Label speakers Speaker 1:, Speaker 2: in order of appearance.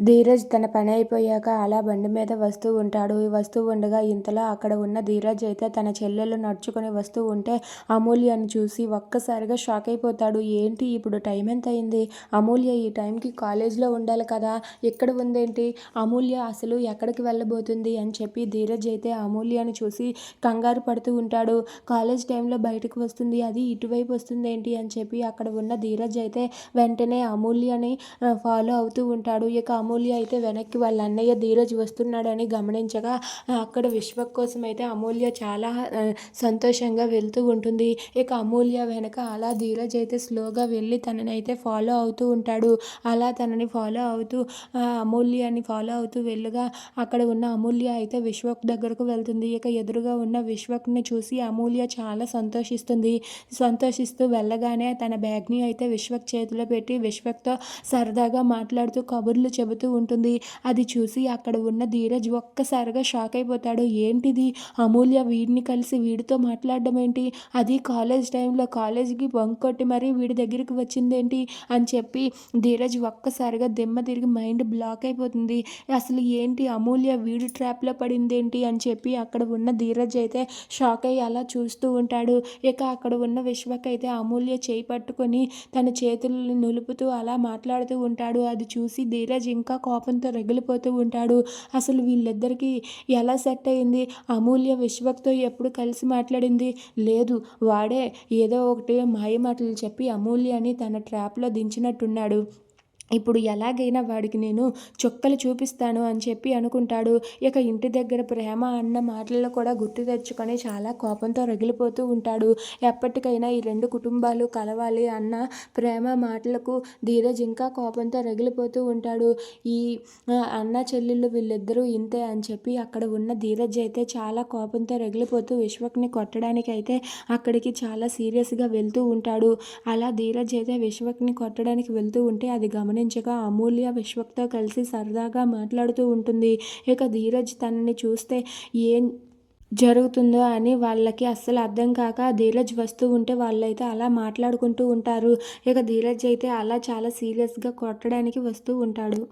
Speaker 1: ధీరజ్ తన పని అయిపోయాక అలా బండి మీద వస్తూ ఉంటాడు. వస్తూ ఉండగా ఇంతలో అక్కడ ఉన్న ధీరజ్ అయితే తన చెల్లెలు నడుచుకొని వస్తూ ఉంటే అమూల్యను చూసి ఒక్కసారిగా షాక్ అయిపోతాడు. ఏంటి ఇప్పుడు టైం ఎంత అయింది అమూల్య ఈ టైంకి కాలేజ్లో ఉండాలి కదా? ఎక్కడ ఉందేంటి? అమూల్య అసలు ఎక్కడికి వెళ్ళబోతుంది? అని చెప్పి ధీరజ్ అయితే అమూల్యను చూసి కంగారు పడుతూ ఉంటాడు. కాలేజ్ టైంలో బయటకు వస్తుంది. అది ఇటువైపు వస్తుంది ఏంటి అని చెప్పి అక్కడ ఉన్న ధీరజ్ అయితే వెంటనే అమూల్యని ఫాలో అవుతూ ఉంటాడు. ఇక అమూల్య అయితే వెనక్కి వాళ్ళ అన్నయ్య ధీరజ్ వస్తున్నాడని గమనించగా అక్కడ విశ్వ కోసం అయితే అమూల్య చాలా సంతోషంగా వెళ్తూ ఉంటుంది. ఇక అమూల్య వెనక అలా ధీరజ్ అయితే స్లోగా వెళ్ళి తనని అయితే ఫాలో అవుతూ ఉంటాడు. అలా తనని ఫాలో అవుతూ అమూల్యని ఫాలో అవుతూ వెళ్ళగా అక్కడ ఉన్న అమూల్య అయితే విశ్వక్ దగ్గరకు వెళ్తుంది. ఇక ఎదురుగా ఉన్న విశ్వక్ని చూసి అమూల్య చాలా సంతోషిస్తుంది. సంతోషిస్తూ వెళ్ళగానే తన బ్యాగ్ని అయితే విశ్వక్ చేతిలో పెట్టి విశ్వక్తో సరదాగా మాట్లాడుతూ కబుర్లు చెబుతూ ఉంటుంది. అది చూసి అక్కడ ఉన్న ధీరజ్ ఒక్కసారిగా షాక్ అయిపోతాడు. ఏంటిది? అమూల్య వీడిని కలిసి వీడితో మాట్లాడడం ఏంటి? అది కాలేజ్ టైంలో కాలేజీకి బంక్ కొట్టి మరీ వీడి దగ్గరికి వచ్చిందేంటి? అని చెప్పి ధీరజ్ ఒక్కసారిగా దిమ్మ తిరిగి మైండ్ బ్లాక్ అయిపోతుంది. అసలు ఏంటి అమూల్య వీడి ట్రాప్లో పడిందేంటి? అని చెప్పి అక్కడ ఉన్న ధీరజ్ అయితే షాక్ అయ్యి అలా చూస్తూ ఉంటాడు. ఇక అక్కడ ఉన్న విశ్వక్ అయితే అమూల్య చేయి పట్టుకొని తన చేతులను నులుపుతూ అలా మాట్లాడుతూ ఉంటాడు. అది చూసి ధీరజ్ ఇంకా కోపంతో రగిలిపోతూ ఉంటాడు. అసలు వీళ్ళిద్దరికీ ఎలా సెట్ అయింది? అమూల్య విశ్వక్తో ఎప్పుడు కలిసి మాట్లాడింది? లేదు వాడే ఏదో ఒకటి మాయ మాటలు చెప్పి అమూల్యని తన ట్రాప్లో దించినట్టున్నాడు. ఇప్పుడు ఎలాగైనా వాడికి నేను చుక్కలు చూపిస్తాను అని చెప్పి అనుకుంటాడు. ఇక ఇంటి దగ్గర ప్రేమ అన్న మాటలను కూడా గుర్తు తెచ్చుకొని చాలా కోపంతో రగిలిపోతూ ఉంటాడు. ఎప్పటికైనా ఈ రెండు కుటుంబాలు కలవాలి అన్న ప్రేమ మాటలకు ధీరజ్ ఇంకా కోపంతో రగిలిపోతూ ఉంటాడు. ఈ అన్న చెల్లెళ్ళు వీళ్ళిద్దరూ ఇంతే అని చెప్పి అక్కడ ఉన్న ధీరజ్ అయితే చాలా కోపంతో రగిలిపోతూ విశ్వక్ని కొట్టడానికి అయితే అక్కడికి చాలా సీరియస్గా వెళ్తూ ఉంటాడు. అలా ధీరజ్ అయితే విశ్వక్ని కొట్టడానికి వెళ్తూ ఉంటే అది గమని గమనించగా అమూల్య విశ్వక్తో కలిసి సరదాగా మాట్లాడుతూ ఉంటుంది. ఇక ధీరజ్ తనని చూస్తే ఏం జరుగుతుందో అని వాళ్ళకి అస్సలు అర్థం కాక ధీరజ్ వస్తూ ఉంటే వాళ్ళైతే అలా మాట్లాడుకుంటూ ఉంటారు. ఇక ధీరజ్ అయితే అలా చాలా సీరియస్గా కొట్టడానికి వస్తూ ఉంటాడు.